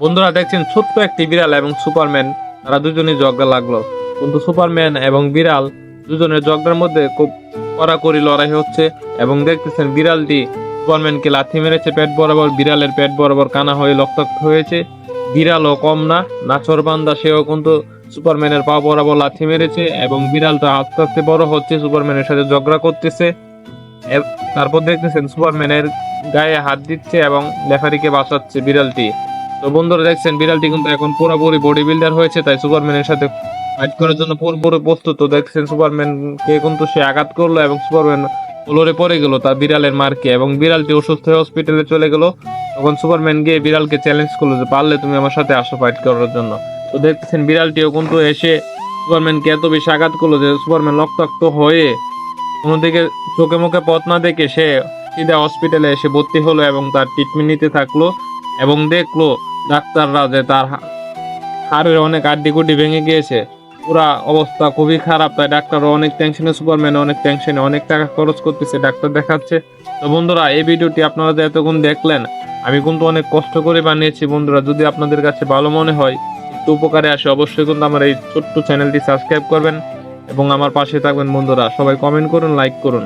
বন্ধুরা দেখছেন ছোট্ট একটি বিড়াল এবং সুপারম্যান। তারা দুজনেই ঝগড়া লাগল। কিন্তু সুপারম্যান এবং বিড়াল দুজনের ঝগড়ার মধ্যে খুব কড়াকড়ি লড়াই হচ্ছে এবং দেখতেছেন বিড়ালটি সুপারম্যানকে লাথি মেরেছে, পেট বরাবর বিড়ালের পেট বরাবর কানা হয়ে রক্তাক্ত হয়েছে। বিড়ালও কম না নাচর বান্দা, সেও কিন্তু সুপারম্যানের পা বরাবর লাথি মেরেছে এবং বিড়ালটা আস্তে আস্তে বড় হচ্ছে, সুপারম্যানের সাথে ঝগড়া করতেছে। তারপর দেখতেছেন সুপারম্যানের গায়ে হাত দিচ্ছে এবং লেফারিকে বাঁচাচ্ছে বিড়ালটি। তো বন্ধুরা দেখছেন, বিড়ালটি কিন্তু এখন পুরোপুরি বডি বিল্ডার হয়েছে, তাই সুপারম্যানের সাথে ফাইট করার জন্য পুরোপুরি প্রস্তুত। তো দেখছেন সুপারম্যানকে কিন্তু সে আঘাত করল এবং সুপারম্যান ফ্লোরে পড়ে গেল তার বিড়ালের মারকে এবং বিড়ালটি অসুস্থ হয়ে হসপিটালে চলে গেল। তখন সুপারম্যান গিয়ে বিড়ালকে চ্যালেঞ্জ করল যে, পারলে তুমি আমার সাথে আসো ফাইট করার জন্য? তো দেখতেছেন বিড়ালটিও কিন্তু এসে সুপারম্যানকে এত বেশি আঘাত করল যে সুপারম্যান রক্তাক্ত হয়ে অন্যদিকে চোখে মুখে পথ না দেখে সে সিধা হসপিটালে এসে ভর্তি হলো এবং তার ট্রিটমেন্ট নিতে থাকল এবং দেখল ডাক্তাররা যে তার হাড়ের অনেক আড্ডি গুড্ডি ভেঙে গিয়েছে। পুরা অবস্থা খুবই খারাপ, তাই ডাক্তারও অনেক টেনশনে সুপারম্যান অনেক টেনশনে অনেক টাকা খরচ করতেছে, ডাক্তার দেখাচ্ছে। তো বন্ধুরা, এই ভিডিওটি আপনারা যে এতক্ষণ দেখলেন, আমি কিন্তু অনেক কষ্ট করে বানিয়েছি বন্ধুরা। যদি আপনাদের কাছে ভালো মনে হয়, একটু উপকারে আসে, অবশ্যই কিন্তু আমার এই ছোট্ট চ্যানেলটি সাবস্ক্রাইব করবেন এবং আমার পাশে থাকবেন বন্ধুরা। সবাই কমেন্ট করুন লাইক করুন।